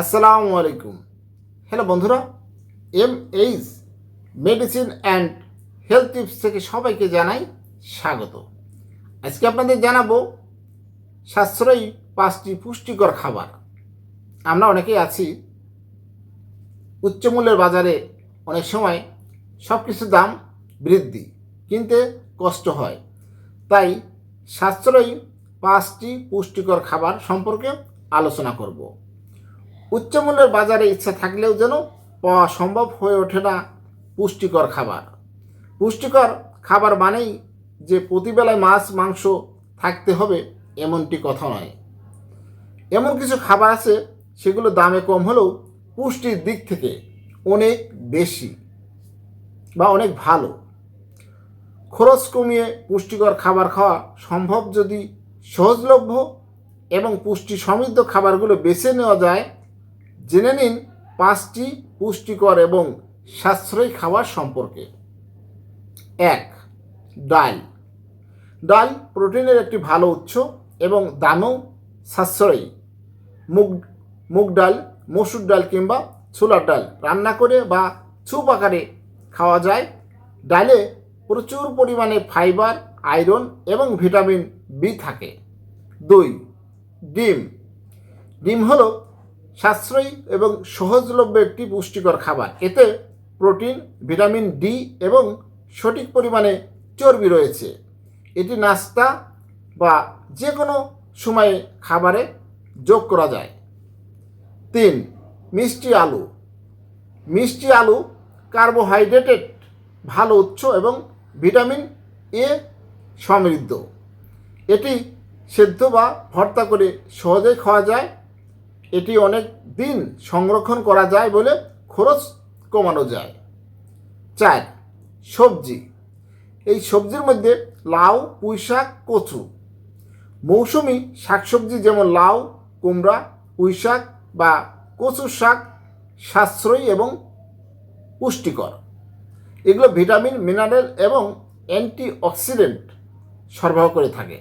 আসসালামু আলাইকুম। হ্যালো বন্ধুরা, M H medicine and health tips থেকে সবাইকে জানাই স্বাগত। আজকে আপনাদের জানাব সাশ্রয়ী পাঁচটি পুষ্টিকর খাবার। আমরা অনেকেই আছি, উচ্চমূল্যের বাজারে অনেক সময় সব কিছুর দাম বৃদ্ধি, কিনতে কষ্ট হয়। তাই সাশ্রয়ী পাঁচটি পুষ্টিকর খাবার সম্পর্কে আলোচনা করব। উচ্চমূল্যের বাজারে ইচ্ছা থাকলেও যেন পাওয়া সম্ভব হয়ে ওঠে না পুষ্টিকর খাবার। পুষ্টিকর খাবার মানেই যে প্রতিবেলায় মাছ, মাংস থাকতে হবে এমনটি কথা নয়। এমন কিছু খাবার আছে, সেগুলো দামে কম হলেও পুষ্টির দিক থেকে অনেক বেশি বা অনেক ভালো। খরচ কমিয়ে পুষ্টিকর খাবার খাওয়া সম্ভব যদি সহজলভ্য এবং পুষ্টি সমৃদ্ধ খাবারগুলো বেছে নেওয়া যায় জেনে নিন পাঁচটি পুষ্টিকর এবং সাশ্রয়ী খাবার সম্পর্কে। এক, ডাল। ডাল প্রোটিনের একটি ভালো উৎস এবং দামও সাশ্রয়ী। মুগ মুগ ডাল, মসুর ডাল কিংবা ছোলার ডাল রান্না করে বা চুপ আকারে খাওয়া যায়। ডালে প্রচুর পরিমাণে ফাইবার, আয়রন এবং ভিটামিন বি থাকে। দুই, ডিম। ডিম হলো সাশ্রয়ী এবং সহজলভ্য একটি পুষ্টিকর খাবার। এতে প্রোটিন, ভিটামিন ডি এবং সঠিক পরিমাণে চর্বি রয়েছে। এটি নাস্তা বা যে কোনো সময়ে খাবারে যোগ করা যায়। তিন, মিষ্টি আলু। মিষ্টি আলু কার্বোহাইড্রেটেড ভালো উৎস এবং ভিটামিন এ সমৃদ্ধ। এটি সেদ্ধ বা ভর্তা করে সহজেই খাওয়া যায়। এটি অনেক দিন সংরক্ষণ করা যায় বলে খরচ কমানো যায়। চার, সবজি। এই সবজির মধ্যে লাউ পুঁই শাক কচু। মৌসুমি শাকসবজি যেমন লাউ, কুমড়া পুঁই শাক বা কচুর শাক সাশ্রয়ী এবং পুষ্টিকর। এগুলো ভিটামিন, মিনারেল এবং অ্যান্টিঅক্সিডেন্ট সরবরাহ করে থাকে।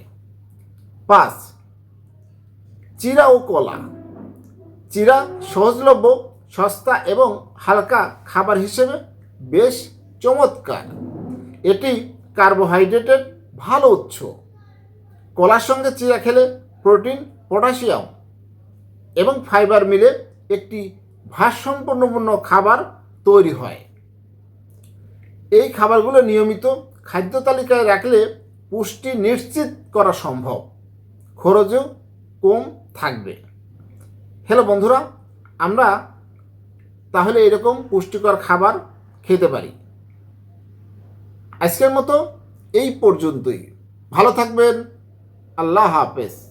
পাঁচ, চিরা ও কলা। চিরা, সহজলভ্য, সস্তা এবং হালকা খাবার হিসেবে বেশ চমৎকার। এটি কার্বোহাইড্রেটের ভালো উৎস। কলার সঙ্গে চিরা খেলে প্রোটিন, পটাশিয়াম এবং ফাইবার মিলে একটি ভারসাম্যপূর্ণ খাবার তৈরি হয়। এই খাবারগুলো নিয়মিত খাদ্য তালিকায় রাখলে পুষ্টি নিশ্চিত করা সম্ভব। খরচও কম থাকবে। হ্যালো বন্ধুরা, আমরা তাহলে এরকম পুষ্টিকর খাবার খেতে পারি। আজকের মতো এই পর্যন্তই। ভালো থাকবেন। আল্লাহ হাফেজ।